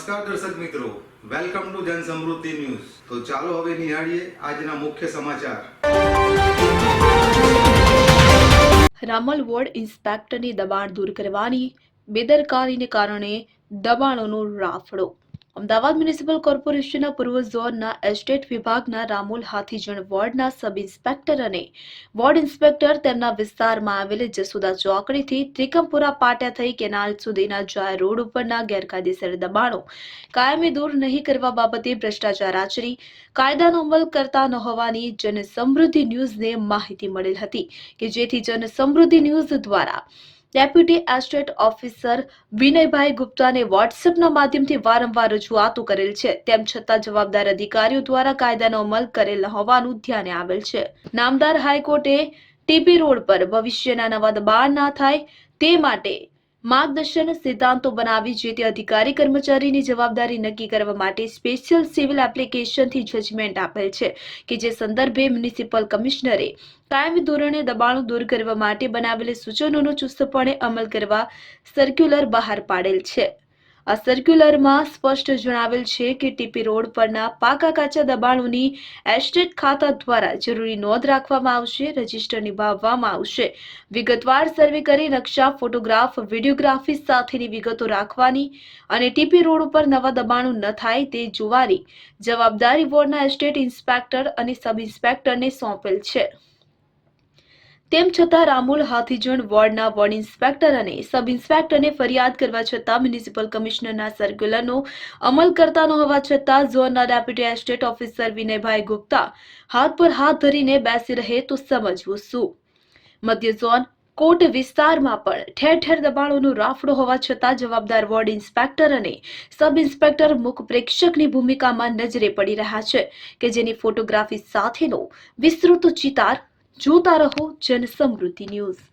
નમસ્કાર દર્શક મિત્રો. વેલકમ ટુ જન સમૃદ્ધિ ન્યૂઝ તો ચાલો હવે નિહાળીએ આજના મુખ્ય સમાચાર. રામલ વોર્ડ ઇન્સ્પેક્ટરની દબાણ દૂર કરવાની બેદરકારીને કારણે દબાણોનો રાફડો. અમદાવાદ મ્યુનિસિપલ કોર્પોરેશનના પૂર્વ ઝોનના એસ્ટેટ વિભાગના રામોલ હાથીજણ વોર્ડના સબ ઇન્સ્પેક્ટર અને વોર્ડ ઇન્સ્પેક્ટર તેમના વિસ્તારમાં આવેલ જસુદા ચોકડીથી ત્રિકમપુરા પાટ્યા થઈ કેનાલ સુધીના જાહેર રોડ ઉપરના ગેરકાયદેસર દબાણો કાયમી દૂર નહીં કરવા બાબતે ભ્રષ્ટાચાર આચરી, કાયદાનો અમલ કરતા ન હોવાની જન સમૃદ્ધિ ન્યૂઝને માહિતી મળેલ હતી કે જેથી જન સમૃદ્ધિ ન્યૂઝ દ્વારા ડેપ્યુટી એસ્ટેટ ઓફિસર વિનયભાઈ ગુપ્તાને વોટ્સએપના માધ્યમથી વારંવાર રજૂઆતો કરેલ છે. તેમ છતાં જવાબદાર અધિકારીઓ દ્વારા કાયદાનો અમલ કરેલ હોવાનું ધ્યાને આવેલ છે. નામદાર હાઈકોર્ટે ટીપી રોડ પર ભવિષ્યના નવા દબાણ ના થાય તે માટે માર્ગદર્શન સિદ્ધાંતો બનાવી જે તે અધિકારી કર્મચારીની જવાબદારી નક્કી કરવા માટે સ્પેશિયલ સિવિલ એપ્લિકેશનથી જજમેન્ટ આપેલ છે કે જે સંદર્ભે મ્યુનિસિપલ કમિશનરે કાયમી ધોરણે દબાણો દૂર કરવા માટે બનાવેલી સૂચનોનો ચુસ્તપણે અમલ કરવા સર્ક્યુલર બહાર પાડેલ છે. આ સર્ક્યુલરમાં સ્પષ્ટ જણાવેલ છે કે ટીપી રોડ પરના પાકા કાચા દબાણોની એસ્ટેટ ખાતા દ્વારા જરૂરી નોંધ રાખવામાં આવશે, રજિસ્ટર નિભાવવામાં આવશે. વિગતવાર સર્વે કરી નકશા, ફોટોગ્રાફ, વિડીયોગ્રાફી સાથેની વિગતો રાખવાની અને ટીપી રોડ ઉપર નવા દબાણો ન થાય તે જોવાની જવાબદારી વોર્ડના એસ્ટેટ ઇન્સ્પેક્ટર અને સબ ઇન્સ્પેક્ટરને સોંપેલ છે. તેમ છતાં રામોલ હાથીજણ વોર્ડના વોર્ડ ઇન્સ્પેક્ટર અને સબ ઇન્સ્પેક્ટરને ફરિયાદ કરવા છતાં મ્યુનિસિપલ કમિશનરના સર્ક્યુલરનો અમલ કરતા ન હોવા છતાં ઝોનના deputy estate officer Vinaybhai Gupta હાથ પર હાથ ધરીને બેસી રહે તો સમજવું શું? મધ્ય ઝોન કોટ વિસ્તારમાં પણ ઠેર ઠેર દબાણોનો રાફડો હોવા છતાં જવાબદાર વોર્ડ ઇન્સ્પેક્ટર અને સબ ઇન્સ્પેક્ટર મુખ પ્રેક્ષકની ભૂમિકામાં નજરે પડી રહ્યા છે કે જેની ફોટોગ્રાફી સાથેનો વિસ્તૃત ચિતાર જોતા રહો જન સમૃદ્ધિ ન્યૂઝ.